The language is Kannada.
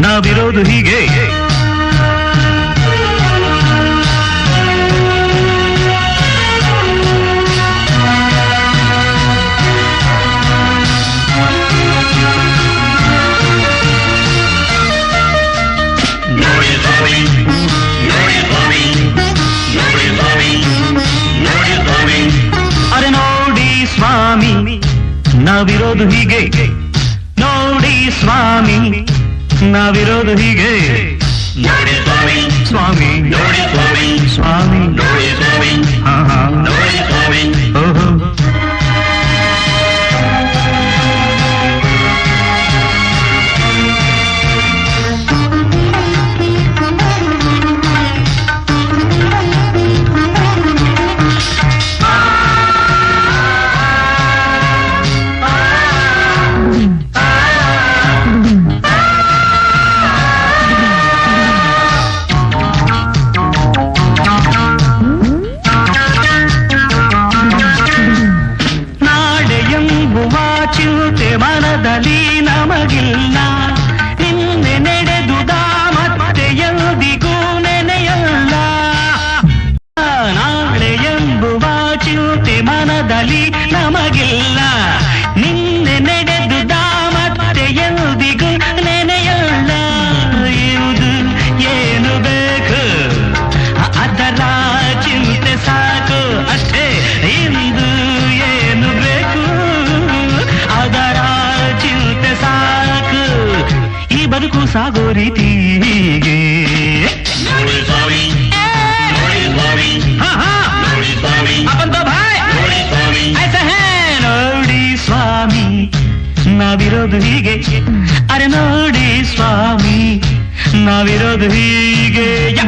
ನಾವಿರೋದು ಹೀಗೆ ನೋಡಿ ಸ್ವಾಮಿ ನೋಡಿ ಸ್ವಾಮಿ ನೋಡಿ ಸ್ವಾಮಿ ನೋಡಿ ಸ್ವಾಮಿ ಅರೆ ನೋಡಿ ಸ್ವಾಮಿ ನಾವಿರೋದು ಹೀಗೆ ನೋಡಿ ಸ್ವಾಮಿ ನಾವಿರೋದು ಹೀಗೆ. ನಮಗಿಲ್ಲ. ನಿನ್ನೆ ನಡೆದುದ ಮತ್ತೆ ಎಂದಿಗೂ ನೆನೆಯಲ್ಲ. ಇದು ಏನು ಬೇಕು? ಅದರ ಚಿಂತೆ ಸಾಕು ಅಷ್ಟೇ. ಇಂದು ಏನು ಬೇಕು? ಅದರ ಚಿಂತೆ ಸಾಕು. ಈ ಬದುಕು ಸಾಗೋ ರೀತಿ ಹೀಗೆ. ನಾವಿರೋದು ಹೀಗೆ ಅರೆ ನೋಡಿ ಸ್ವಾಮಿ ನಾವಿರೋದು ಹೀಗೆ ಯಾ